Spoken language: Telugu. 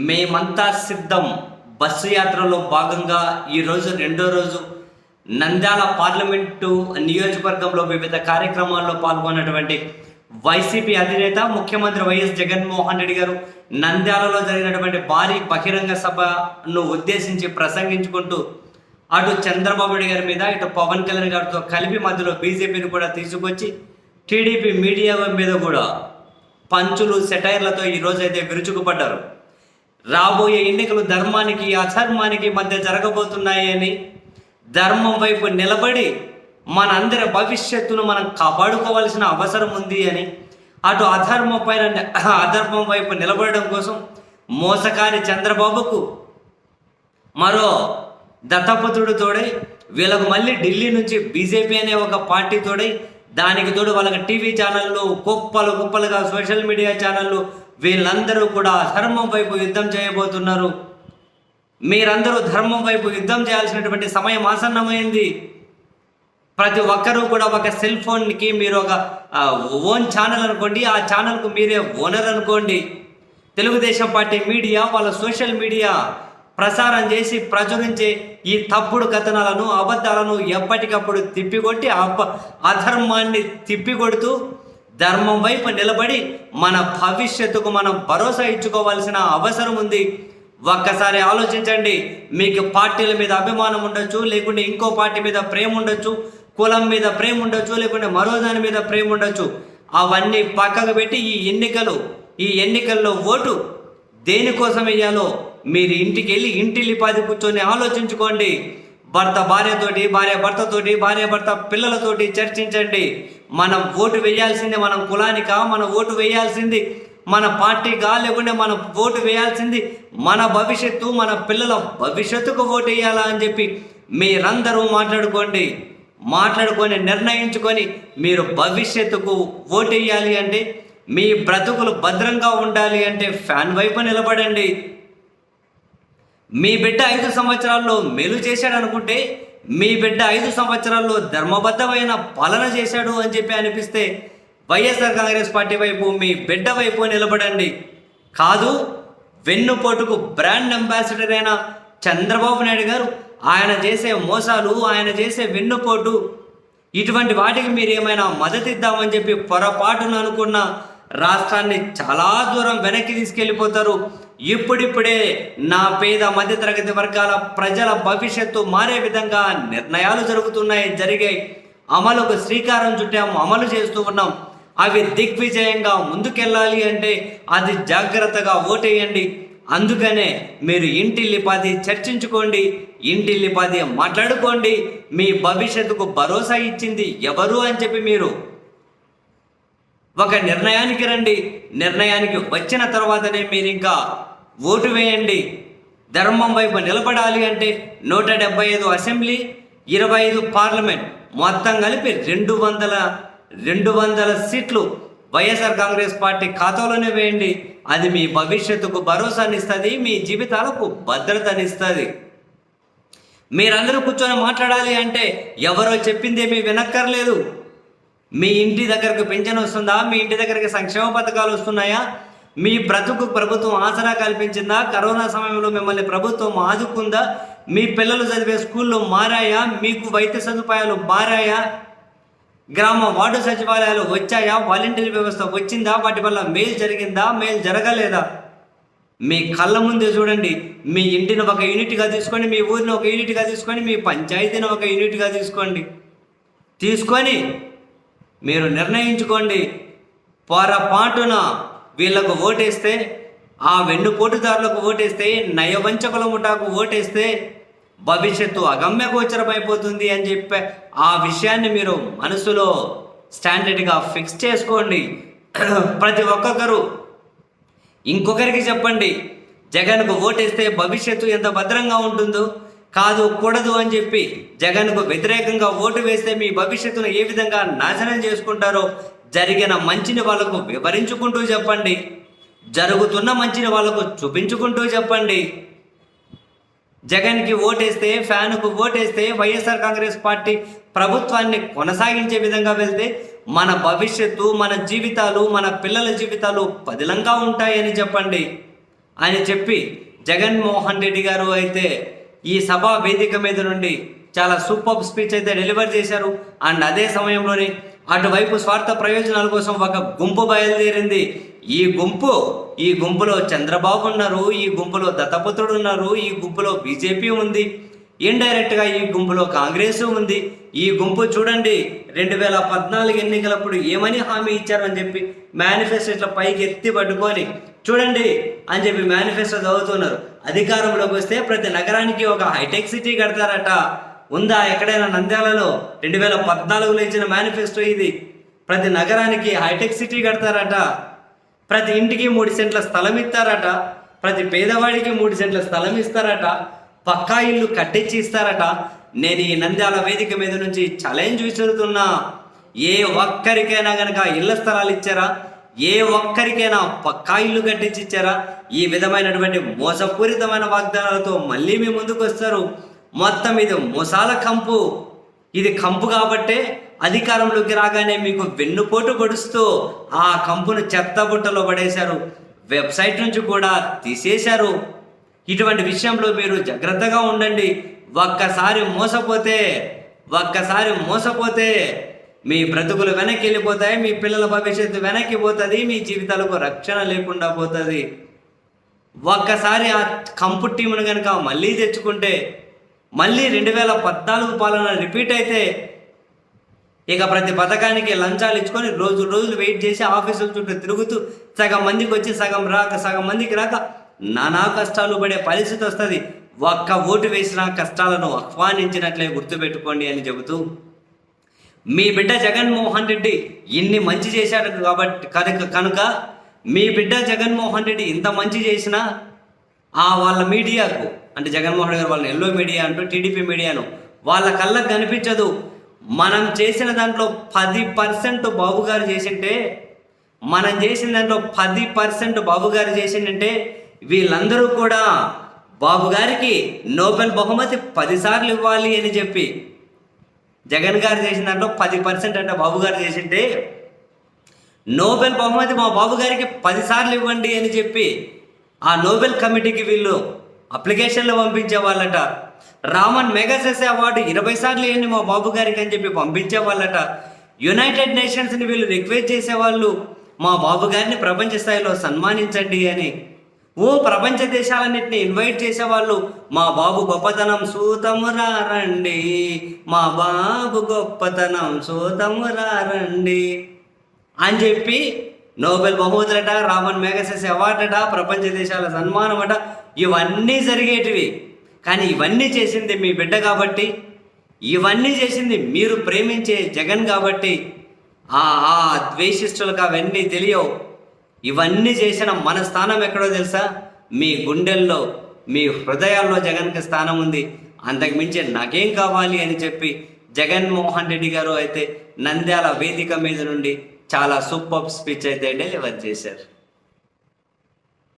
మేమంతా సిద్ధం. బస్సు యాత్రలో భాగంగా ఈరోజు రెండో రోజు నంద్యాల పార్లమెంటు నియోజకవర్గంలో వివిధ కార్యక్రమాల్లో పాల్గొన్నటువంటి వైసీపీ అధినేత ముఖ్యమంత్రి వైఎస్ జగన్మోహన్ రెడ్డి గారు నంద్యాలలో జరిగినటువంటి భారీ బహిరంగ సభను ఉద్దేశించి ప్రసంగించుకుంటూ అటు చంద్రబాబు నాయుడు గారి మీద ఇటు పవన్ కళ్యాణ్ గారితో కలిపి మధ్యలో బీజేపీని కూడా తీసుకొచ్చి టీడీపీ మీడియా మీద కూడా పంచులు సెటైర్లతో ఈరోజు అయితే విరుచుకుపడ్డారు. రాబోయే ఎన్నికలు ధర్మానికి అధర్మానికి మధ్య జరగబోతున్నాయని ధర్మం వైపు నిలబడి మనందరి భవిష్యత్తును మనం కాపాడుకోవాల్సిన అవసరం ఉంది అని అటు అధర్మం పైన అధర్మం వైపు నిలబడడం కోసం మోసకారి చంద్రబాబుకు మరో దత్తపుత్రుడు తోడై వీళ్ళకు మళ్ళీ ఢిల్లీ నుంచి బీజేపీ అనే ఒక పార్టీ తోడై దానికి తోడు వాళ్ళకి టీవీ ఛానళ్ళు కుప్పలు కుప్పలుగా సోషల్ మీడియా ఛానళ్ళు వీళ్ళందరూ కూడా ధర్మం వైపు యుద్ధం చేయబోతున్నారు. మీరందరూ ధర్మం వైపు యుద్ధం చేయాల్సినటువంటి సమయం ఆసన్నమైంది. ప్రతి ఒక్కరూ కూడా ఒక సెల్ ఫోన్కి మీరు ఒక ఓన్ ఛానల్ అనుకోండి ఆ ఛానల్కు మీరే ఓనర్ అనుకోండి. తెలుగుదేశం పార్టీ మీడియా వాళ్ళ సోషల్ మీడియా ప్రసారం చేసి ప్రచురించే ఈ తప్పుడు కథనాలను అబద్ధాలను ఎప్పటికప్పుడు తిప్పికొట్టి అప అధర్మాన్ని తిప్పికొడుతూ ధర్మం వైపు నిలబడి మన భవిష్యత్తుకు మనం భరోసా ఇచ్చుకోవాల్సిన అవసరం ఉంది. ఒక్కసారి ఆలోచించండి. మీకు పార్టీల మీద అభిమానం ఉండొచ్చు లేకుంటే ఇంకో పార్టీ మీద ప్రేమ ఉండొచ్చు కులం మీద ప్రేమ ఉండొచ్చు లేకుంటే మరో దాని మీద ప్రేమ ఉండొచ్చు. అవన్నీ పక్కకు పెట్టి ఈ ఎన్నికలు ఈ ఎన్నికల్లో ఓటు దేనికోసం వేయాలో మీరు ఇంటికి వెళ్ళి ఇంటిల్లిపాది కూర్చొని ఆలోచించుకోండి. భర్త భార్యతోటి భార్య భర్తతోటి భార్య భర్త పిల్లలతోటి చర్చించండి. మనం ఓటు వేయాల్సింది మనం కులానికా మన ఓటు వేయాల్సింది మన పార్టీకా లేకుండా మనం ఓటు వేయాల్సింది మన భవిష్యత్తు మన పిల్లల భవిష్యత్తుకు ఓటు వేయాలా అని చెప్పి మీరందరూ మాట్లాడుకోండి. మాట్లాడుకొని నిర్ణయించుకొని మీరు భవిష్యత్తుకు ఓటు వేయాలి అంటే మీ బ్రతుకులు భద్రంగా ఉండాలి అంటే ఫ్యాన్ వైపు నిలబడండి. మీ బిడ్డ ఐదు సంవత్సరాల్లో మేలు చేశాడనుకుంటే మీ బిడ్డ ఐదు సంవత్సరాల్లో ధర్మబద్ధమైన పాలన చేశాడు అని చెప్పి అనిపిస్తే వైఎస్ఆర్ కాంగ్రెస్ పార్టీ వైపు మీ బిడ్డ వైపు నిలబడండి. కాదు వెన్నుపోటుకు బ్రాండ్ అంబాసిడర్ అయిన చంద్రబాబు నాయుడు గారు ఆయన చేసే మోసాలు ఆయన చేసే వెన్నుపోటు ఇటువంటి వాటికి మీరు ఏమైనా మద్దతు ఇద్దామని చెప్పి పొరపాటును అనుకున్న రాష్ట్రాన్ని చాలా దూరం వెనక్కి తీసుకెళ్ళిపోతారు. ఇప్పుడిప్పుడే నా పేద మధ్యతరగతి వర్గాల ప్రజల భవిష్యత్తు మారే విధంగా నిర్ణయాలు జరుగుతున్నాయి జరిగాయి. అమలుకు శ్రీకారం చుట్టాము అమలు చేస్తూ ఉన్నాం. అవి దిగ్విజయంగా ముందుకెళ్ళాలి అంటే అది జాగ్రత్తగా ఓటేయండి. అందుకనే మీరు ఇంటిల్లిపాది చర్చించుకోండి ఇంటిల్లిపాది మాట్లాడుకోండి. మీ భవిష్యత్తుకు భరోసా ఇచ్చింది ఎవరు అని చెప్పి మీరు ఒక నిర్ణయానికి రండి. నిర్ణయానికి వచ్చిన తర్వాతనే మీరు ఇంకా ఓటు వేయండి. ధర్మం వైపు నిలబడాలి అంటే నూట డెబ్బై ఐదు అసెంబ్లీ ఇరవై ఐదు పార్లమెంట్ మొత్తం కలిపి రెండు వందల రెండు వందల సీట్లు వైఎస్ఆర్ కాంగ్రెస్ పార్టీ ఖాతాలోనే వేయండి. అది మీ భవిష్యత్తుకు భరోసానిస్తుంది మీ జీవితాలకు భద్రతనిస్తుంది. మీరందరూ కూర్చొని మాట్లాడాలి అంటే ఎవరో చెప్పిందేమీ వినక్కర్లేదు. మీ ఇంటి దగ్గరకు పెన్షన్ వస్తుందా? మీ ఇంటి దగ్గరికి సంక్షేమ పథకాలు వస్తున్నాయా? మీ బ్రతుకు ప్రభుత్వం ఆసరా కల్పించిందా? కరోనా సమయంలో మిమ్మల్ని ప్రభుత్వం ఆదుకుందా? మీ పిల్లలు చదివే స్కూల్లో మారాయా? మీకు వైద్య సదుపాయాలు మారాయా? గ్రామ వార్డు సచివాలయాలు వచ్చాయా? వాలంటీర్ వ్యవస్థ వచ్చిందా? వాటి వల్ల మేలు జరిగిందా? మేలు జరగలేదా? మీ కళ్ళ ముందే చూడండి. మీ ఇంటిని ఒక యూనిట్గా తీసుకోండి మీ ఊరిని ఒక యూనిట్గా తీసుకోండి మీ పంచాయతీని ఒక యూనిట్గా తీసుకోండి తీసుకొని మీరు నిర్ణయించుకోండి. పొరపాటున వీళ్ళకు ఓటేస్తే ఆ వెన్నుపోటుదారులకు ఓటేస్తే నయవంచకుల ముఠాకు ఓటేస్తే భవిష్యత్తు అగమ్య గోచరమైపోతుంది అని చెప్పే ఆ విషయాన్ని మీరు మనసులో స్టాండర్డ్గా ఫిక్స్ చేసుకోండి. ప్రతి ఒక్కొక్కరు ఇంకొకరికి చెప్పండి జగన్కు ఓటేస్తే భవిష్యత్తు ఎంత భద్రంగా ఉంటుందో. కాదు కూడదు అని చెప్పి జగన్కు వ్యతిరేకంగా ఓటు వేస్తే మీ భవిష్యత్తును ఏ విధంగా నాశనం చేసుకుంటారో జరిగిన మంచిని వాళ్ళకు వివరించుకుంటూ చెప్పండి. జరుగుతున్న మంచిని వాళ్ళకు చూపించుకుంటూ చెప్పండి. జగన్కి ఓటేస్తే ఫ్యాన్కు ఓటేస్తే వైఎస్ఆర్ కాంగ్రెస్ పార్టీ ప్రభుత్వాన్ని కొనసాగించే విధంగా వెళ్తే మన భవిష్యత్తు మన జీవితాలు మన పిల్లల జీవితాలు పదిలంగా ఉంటాయని చెప్పండి. అని చెప్పి జగన్మోహన్ రెడ్డి గారు అయితే ఈ సభా వేదిక మీద నుండి చాలా సూపర్ స్పీచ్ అయితే డెలివర్ చేశారు. అండ్ అదే సమయంలోనే అటువైపు స్వార్థ ప్రయోజనాల కోసం ఒక గుంపు బయలుదేరింది. ఈ గుంపు ఈ గుంపులో చంద్రబాబు ఉన్నారు ఈ గుంపులో దత్తపుత్రుడు ఉన్నారు ఈ గుంపులో బీజేపీ ఉంది. ఇండైరెక్ట్గా ఈ గుంపులో కాంగ్రెస్ ఉంది. ఈ గుంపు చూడండి రెండు వేల పద్నాలుగు ఎన్నికలప్పుడు ఏమని హామీ ఇచ్చారని చెప్పి మేనిఫెస్టో ఇట్లా పైకి ఎత్తి పట్టుకొని చూడండి అని చెప్పి మేనిఫెస్టో చదువుతున్నారు. అధికారంలోకి వస్తే ప్రతి నగరానికి ఒక హైటెక్ సిటీ కడతారట. ఉందా ఎక్కడైనా నంద్యాలలో? రెండు వేల పద్నాలుగులో ఇచ్చిన మేనిఫెస్టో ఇది. ప్రతి నగరానికి హైటెక్ సిటీ కడతారట. ప్రతి ఇంటికి మూడు సెంట్ల స్థలం ఇస్తారట. ప్రతి పేదవాడికి మూడు సెంట్ల స్థలం ఇస్తారట. పక్కా ఇల్లు కట్టించి ఇస్తారట. నేను ఈ నంద్యాల వేదిక మీద నుంచి ఛాలెంజ్ విసురుతున్నా. ఏ ఒక్కరికైనా కనుక ఇళ్ళ స్థలాలు ఇచ్చారా? ఏ ఒక్కరికైనా పక్కా ఇల్లు కట్టించి ఇచ్చారా? ఈ విధమైనటువంటి మోసపూరితమైన వాగ్దానాలతో మళ్ళీ మీ ముందుకు వస్తారు మొత్తం ఇది మోసాల కంపు. ఇది కంపు కాబట్టే అధికారంలోకి రాగానే మీకు వెన్నుపోటు పొడుస్తూ ఆ కంపును చెత్తబుట్టలో పడేశారు. వెబ్సైట్ నుంచి కూడా తీసేశారు. ఇటువంటి విషయంలో మీరు జాగ్రత్తగా ఉండండి. ఒక్కసారి మోసపోతే ఒక్కసారి మోసపోతే మీ బ్రతుకులు వెనక్కి వెళ్ళిపోతాయి మీ పిల్లల భవిష్యత్తు వెనక్కి పోతుంది మీ జీవితాలకు రక్షణ లేకుండా పోతుంది. ఒక్కసారి ఆ కంపు టీమును కనుక మళ్ళీ తెచ్చుకుంటే మళ్ళీ రెండు వేల పద్నాలుగు పాలన రిపీట్ అయితే ఇక ప్రతి పథకానికి లంచాలు ఇచ్చుకొని రోజు రోజులు వెయిట్ చేసి ఆఫీసుల చుట్టూ తిరుగుతూ సగం మందికి వచ్చి సగం రాక సగం మందికి రాక నానా కష్టాలు పడే పరిస్థితి వస్తుంది. ఒక్క ఓటు వేసిన కష్టాలను ఆహ్వానించినట్లే గుర్తుపెట్టుకోండి అని చెబుతూ మీ బిడ్డ జగన్మోహన్ రెడ్డి ఇన్ని మంచి చేశాడు కాబట్టి కనుక కనుక మీ బిడ్డ జగన్మోహన్ రెడ్డి ఇంత మంచి చేసినా ఆ వాళ్ళ మీడియాకు అంటే జగన్మోహన్ గారు వాళ్ళ ఎల్లో మీడియా అంటూ టీడీపీ మీడియాను వాళ్ళ కళ్ళకు కనిపించదు. మనం చేసిన దాంట్లో పది పర్సెంట్ బాబు గారు చేసింటే మనం చేసిన దాంట్లో పది పర్సెంట్ బాబు గారు చేసిందంటే వీళ్ళందరూ కూడా బాబు గారికి నోబెల్ బహుమతి పదిసార్లు ఇవ్వాలి అని చెప్పి జగన్ గారు చేసిన దాంట్లో పది పర్సెంట్ అంటే బాబు గారు చేసింటే నోబెల్ బహుమతి మా బాబు గారికి పదిసార్లు ఇవ్వండి అని చెప్పి ఆ నోబెల్ కమిటీకి వీళ్ళు అప్లికేషన్లు పంపించే వాళ్ళట. రామన్ మెగాసెస్ అవార్డు ఇరవై సార్లు ఇవ్వండి మా బాబు గారికి అని చెప్పి పంపించే వాళ్ళట. యునైటెడ్ నేషన్స్ని వీళ్ళు రిక్వెస్ట్ చేసేవాళ్ళు మా బాబు గారిని ప్రపంచ స్థాయిలో సన్మానించండి అని ఓ ప్రపంచ దేశాలన్నింటినీ ఇన్వైట్ చేసేవాళ్ళు మా బాబు గొప్పతనం సూతమురా రండి మా బాబు గొప్పతనం సూతము రండి అని చెప్పి నోబెల్ బహుమతులట రామన్ మెగసెస్ అవార్డట ప్రపంచ దేశాల సన్మానం అట ఇవన్నీ జరిగేటివి. కానీ ఇవన్నీ చేసింది మీ బిడ్డ కాబట్టి ఇవన్నీ చేసింది మీరు ప్రేమించే జగన్ కాబట్టి ఆ ఆ ద్వేషిస్తులకు అవన్నీ తెలియవు. ఇవన్నీ చేసిన మన స్థానం ఎక్కడో తెలుసా? మీ గుండెల్లో మీ హృదయాల్లో జగన్కి స్థానం ఉంది. అంతకుమించి నాకేం కావాలి అని చెప్పి జగన్మోహన్ రెడ్డి గారు అయితే నంద్యాల వేదిక మీద నుండి చాలా సూపర్ స్పీచ్ అయితే డెలివర్ చేశారు.